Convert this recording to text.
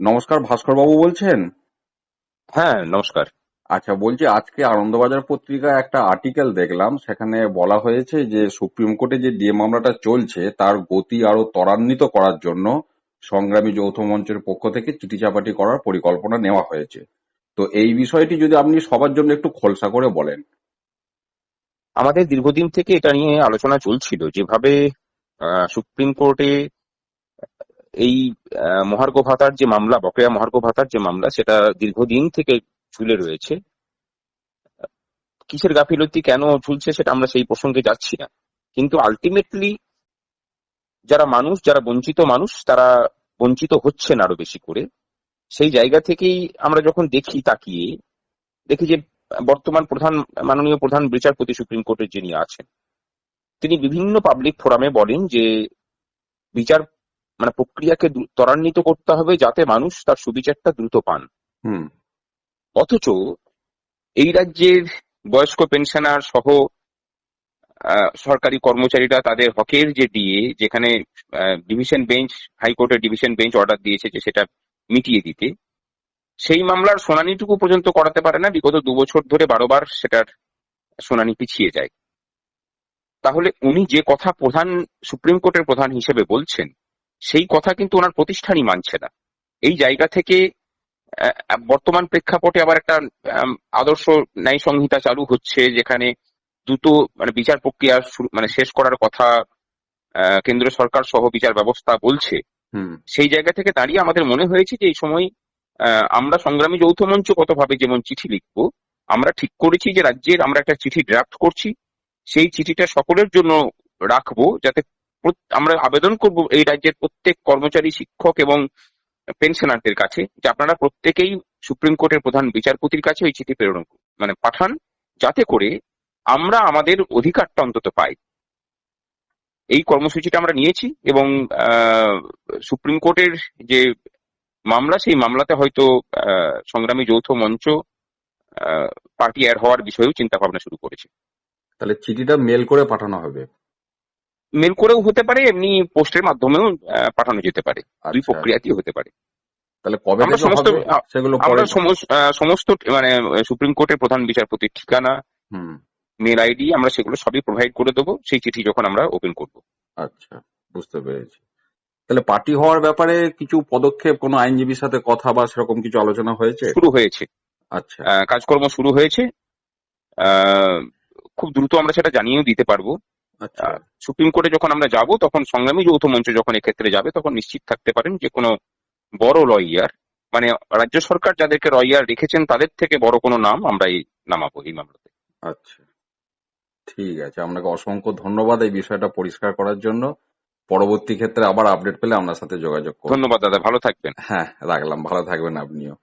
নমস্কার ভাস্কর বাবু বলছেন? হ্যাঁ নমস্কার। আচ্ছা বলছি আজকে আনন্দবাজার পত্রিকায় একটা আর্টিকেল দেখলাম সেখানে বলা হয়েছে যে সুপ্রিম কোর্টে যে ডিএ মামলাটা চলছে তার গতি আরও ত্বরান্বিত করার জন্য সংগ্রামী যৌথ মঞ্চের পক্ষ থেকে চিঠি চাপাটি করার পরিকল্পনা নেওয়া হয়েছে। তো এই বিষয়টি যদি আপনি সবার জন্য একটু খোলসা করে বলেন। আমাদের দীর্ঘদিন থেকে এটা নিয়ে আলোচনা চলছিল যেভাবে সুপ্রিম কোর্টে এই মহার্ঘ ভাতার যে মামলা, বকেয়া মহার্ঘ ভাতার যে মামলা, সেটা দীর্ঘদিন থেকে ঝুলে রয়েছে। কিসের গাফিলতি, কেন ঝুলছে, সেটা আমরা সেই প্রসঙ্গে যাচ্ছি না। কিন্তু আলটিমেটলি যারা মানুষ, যারা বঞ্চিত মানুষ, তারা বঞ্চিত হচ্ছেন আরও বেশি করে। সেই জায়গা থেকেই আমরা যখন দেখি, তাকিয়ে দেখি যে, বর্তমান প্রধান, মাননীয় প্রধান বিচারপতি সুপ্রিম কোর্টের যিনি আছেন, তিনি বিভিন্ন পাবলিক ফোরামে বলেন যে, বিচার মানে প্রক্রিয়াকে ত্বরান্বিত করতে হবে যাতে মানুষ তার সুবিচারটা দ্রুত পান। হুম। অথচ এই রাজ্যের বয়স্ক পেনশনার সহ সরকারি কর্মচারীরা তাদের হকের যে ডিএ যেখানে ডিভিশন বেঞ্চ হাইকোর্টের ডিভিশন বেঞ্চ অর্ডার দিয়েছে যে সেটা মিটিয়ে দিতে সেই মামলার শুনানিটুকু পর্যন্ত করাতে পারে না। বিগত দু বছর ধরে বারোবার সেটার শুনানি পিছিয়ে যায়। তাহলে উনি যে কথা প্রধান সুপ্রিম কোর্টের প্রধান হিসেবে বলছেন সেই কথা কিন্তু ওনার প্রতিষ্ঠানই মানছে না। এই জায়গা থেকে বর্তমান প্রেক্ষাপটে আবার একটা আদর্শ ন্যায় সংহিতা চালু হচ্ছে যেখানে দ্রুত মানে বিচার প্রক্রিয়া শুরু- মানে শেষ করার কথা কেন্দ্র সরকার সহ বিচার ব্যবস্থা বলছে। হুম। সেই জায়গা থেকে দাঁড়িয়ে আমাদের মনে হয়েছে যে এই সময় আমরা সংগ্রামী যৌথ মঞ্চ কতভাবে যেমন চিঠি লিখব আমরা ঠিক করেছি যে রাজ্যের আমরা একটা চিঠি ড্রাফট করছি। সেই চিঠিটা সকলের জন্য রাখব যাতে আমরা আবেদন করব এই রাজ্যের প্রত্যেক কর্মচারী, শিক্ষক এবং পেনশনারদের কাছে, যে আপনারা প্রত্যেকেই সুপ্রিম কোর্টের প্রধান বিচারপতির কাছে ওই চিঠি প্রেরণ। মানে পাঠান, যাতে করে আমরা আমাদের অধিকারটা অন্তত পাই। এই কর্মসূচিটা আমরা নিয়েছি এবং সুপ্রিম কোর্টের যে মামলা, সেই মামলাতে হয়তো সংগ্রামী যৌথ মঞ্চ পার্টি অ্যাড হওয়ার বিষয়েও চিন্তা ভাবনা শুরু করেছে। তাহলে চিঠিটা মেল করে পাঠানো হবে। মেল করেও হতে পারে এমনি পোস্টের মাধ্যমেও পাঠানো যেতে পারে। দুই আচ্ছা। প্রক্রিয়াতেই হতে পারে। তাহলে কবে আমরা সমস্ত সেগুলো আমরা সমস্ত মানে সুপ্রিম কোর্টের প্রধান বিচারপতির ঠিকানা মেল আইডি আমরা সেগুলো সবই প্রোভাইড করে দেবো। সেই চিঠি যখন আমরা ওপেন করব। আচ্ছা বুঝতে পেরেছি। তাহলে পার্টি হওয়ার ব্যাপারে কিছু পদক্ষেপ কোনো আইনজীবীর সাথে কথা বা সেরকম কিছু আলোচনা হয়েছে? শুরু হয়েছে। আচ্ছা। কাজকর্ম শুরু হয়েছে। খুব দ্রুত আমরা সেটা জানিয়েও দিতে পারব। সুপ্রিম কোর্টে যখন আমরা যাব তখন সংগ্রামী যৌথ মঞ্চ যখন এক্ষেত্রে যাবে তখন নিশ্চিত থাকতে পারেন যে কোনো বড় লয়ার মানে রাজ্য সরকার যাদেরকে লয়ার রেখেছেন তাদের থেকে বড় কোনো নাম আমরা এই নামাবো এই মামলাতে। আচ্ছা। ঠিক আছে আপনাকে অসংখ্য ধন্যবাদ এই বিষয়টা পরিষ্কার করার জন্য। পরবর্তী ক্ষেত্রে আবার আপডেট পেলে আপনার সাথে যোগাযোগ করব। ধন্যবাদ দাদা ভালো থাকবেন। হ্যাঁ রাখলাম ভালো থাকবেন আপনিও।